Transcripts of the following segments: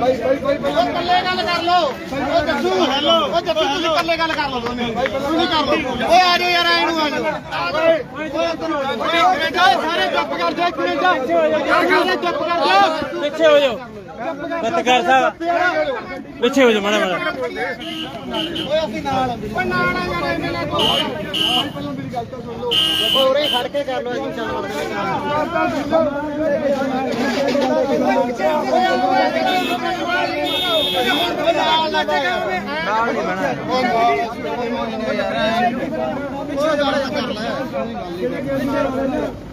ਕੱਲੇ ਗੱਲ ਕਰ ਲੋ ਉਹ ਜੱਸੂ ਹੈਲੋ ਉਹ ਜੱਸੂ ਤੁਸੀਂ ਕੱਲੇ ਗੱਲ ਕਰ ਲੋ ਦੋਨੇ ਤੁਸੀਂ ਕਰ ਲੋ ਓਏ ਆ ਜਾਓ ਯਾਰ ਐ ਨੂੰ ਆ ਜਾਓ ਓਏ ਇੱਧਰ ਆਓ। ਸਾਰੇ ਚੁੱਪ ਕਰ ਜਾ ਇੱਕ ਮਿੰਟ ਸਾਰੇ ਚੁੱਪ ਕਰ ਜਾ ਪਿੱਛੇ ਹੋ ਜਾਓ ਪੱਤਰਕਾਰ ਸਾਹਿਬ ਪਿੱਛੇ ਹੋ ਜਾਓ ਮਾੜਾ ਮਾੜਾ ਓਏ ਅਸੀਂ ਨਾਲ ਓਏ ਨਾਲ ਆ ਜਾਣਾ ਇਹਨਾਂ ਨੇ ਪਹਿਲਾਂ ਮੇਰੀ ਗੱਲ ਤਾਂ ਸੁਣ ਲਓ ਓਏ ਉਰੇ ਖੜ ਕੇ ਕਰ ਲੋ ਅਸੀਂ ਚੱਲ ਨਾਲ ਨਹੀਂ ਬਣਾ ਉਹ ਨਾਲ ਕਰ ਲੈ।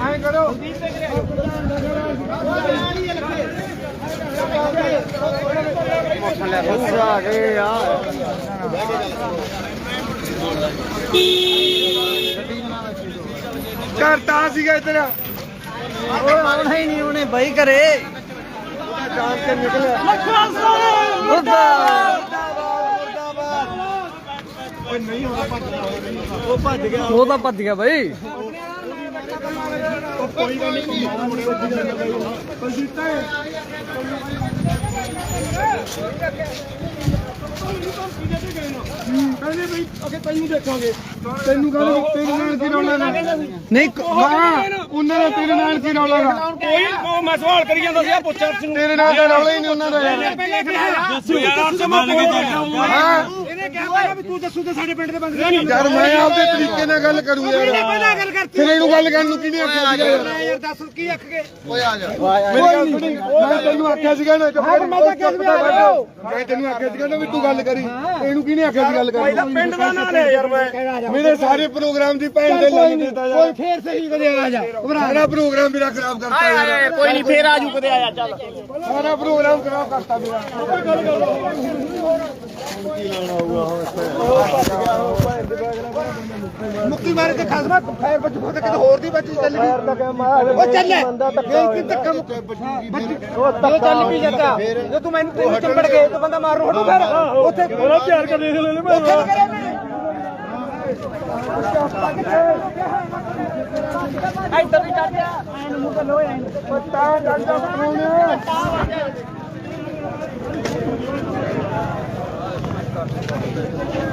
ਐਂ ਕਰੋ ਆ ਗਏ ਯਾਰ ਘਰ ਤਾਂ ਸੀਗਾ ਇੱਧਰ। ਓਏ ਆਉਣਾ ਹੀ ਨਹੀਂ ਉਹਨੇ ਬਾਈ ਕਰੇ ਜਾਣ ਕੇ ਨਿਕਲਿਆ। ਭੱਜ ਉਹ ਭੱਜ ਗਿਆ ਉਹ ਤਾਂ ਭੱਜ ਗਿਆ ਬਈ। ਉਹ ਕੋਈ ਗੱਲ ਨਹੀਂ ਕਹਿੰਦੇ ਬਈ ਅਗੇ ਤੈਨੂੰ ਦੇਖਾਂਗੇ ਤੈਨੂੰ ਕਹਿੰਦੇ ਤੇਰੇ ਨਾਲ ਕੀ ਰੌਲਾ ਨਹੀਂ ਹਾਂ ਉਹਨਾਂ ਦਾ ਤੇਰੇ ਨਾਲ ਕੀ ਰੌਲਾ ਕੋਈ ਉਹ ਮੈਂ ਸਵਾਲ ਕਰੀ ਜਾਂਦਾ ਸੀ ਆ ਪੁੱਛ ਅਰਸ਼ ਨੂੰ ਤੇਰੇ ਨਾਲ ਤਾਂ ਰੌਲਾ ਹੀ ਨਹੀਂ ਉਹਨਾਂ ਦਾ। ਯਾਰ ਦੱਸੋ ਯਾਰ ਕੇ ਚੱਲ ਹਾਂ। ਕਿਹਾ ਪਹਿਲਾਂ ਵੀ ਤੂੰ ਦੱਸੂ ਤੇ ਸਾਡੇ ਪਿੰਡ ਦੇ ਬੰਦੇ ਨਹੀਂ ਯਾਰ ਮੈਂ ਆਪਦੇ ਤਰੀਕੇ ਨਾਲ ਗੱਲ ਕਰੂੰ ਯਾਰ। ਪਹਿਲਾਂ ਗੱਲ ਕਰਤੀ। ਫਿਰ ਇਹਨੂੰ ਗੱਲ ਕਰਨ ਨੂੰ ਕਿਹਨੇ ਆਖਿਆ ਸੀਗਾ ਯਾਰ? ਯਾਰ ਦੱਸ ਕੀ ਅੱਖ ਕੇ? ਮੇਰੀ ਗੱਲ ਸੁਣੀ ਮੈਂ ਤੈਨੂੰ ਆਖਿਆ ਸੀਗਾ ਨਾ ਕਰ ਮੈਂ ਤਾਂ ਕਿਹਾ ਮੈਂ ਤੈਨੂੰ ਆਖਿਆ ਸੀਗਾ ਨਾ ਵੀ ਤੂੰ ਗੱਲ ਕਰੀ। ਇਹਨੂੰ ਕਿਹਨੇ ਆਖਿਆ ਸੀ ਗੱਲ ਕਰਨ ਪਿੰਡ ਦਾ ਨਾਂ ਲੈ ਯਾਰ ਮੈਂ। ਮੇਰੇ ਸਾਰੇ ਪ੍ਰੋਗਰਾਮ ਦੀ ਭੈਣ ਦੇ ਲੱਗ ਦਿੱਤਾ ਯਾਰ। ਫੇਰ ਸਹੀ ਕਦੇ ਆ ਜਾ। ਸਾਰਾ ਪ੍ਰੋਗਰਾਮ ਮੇਰਾ ਖਰਾਬ ਕਰਤਾ ਯਾਰ। ਕੋਈ ਨਹੀਂ ਫੇਰ ਆਜੂ ਕਦੇ ਆਇਆ ਚੱਲ। ਸਾਰਾ ਪ੍ਰੋਗਰਾਮ ਖਰਾਬ ਕਰਤਾ ਮੇਰਾ। ਮੁੱਕੀ ਮਾਰੇ ਤੇ ਖਸਮਾ ਫੇਰ ਬੱਜ ਫੋਟ ਕਿਤੇ ਹੋਰ ਦੀ ਬੱਜੀ ਚੱਲ ਗਈ ਉਹ ਚੱਲ ਇਹ ਕੀ ਧੱਕਾ ਮੁੱਕ ਉਹ ਚੱਲ ਵੀ ਜਾਂਦਾ। ਜੇ ਤੂੰ ਮੈਨੂੰ ਤੈਨੂੰ ਚੰਬੜ ਗਏ ਤਾਂ ਬੰਦਾ ਮਾਰ ਹਟੂ ਫਿਰ ਉੱਥੇ ਬੜਾ ਪਿਆਰ ਕਰ ਦੇਖ ਲੈ ਮੈਂ ਉੱਥੇ ਨੀ? ਕਰਿਆ ਮੈਨੇ ਇੱਧਰ ਵੀ ਚੜ ਗਿਆ। ਐਨ ਮੂੰਹ ਤੇ ਲੋਏ ਐਨ ਪੱਤਾ ਡੰਡਾ ਪਕਾਉਣੇ kartı çıkarttı.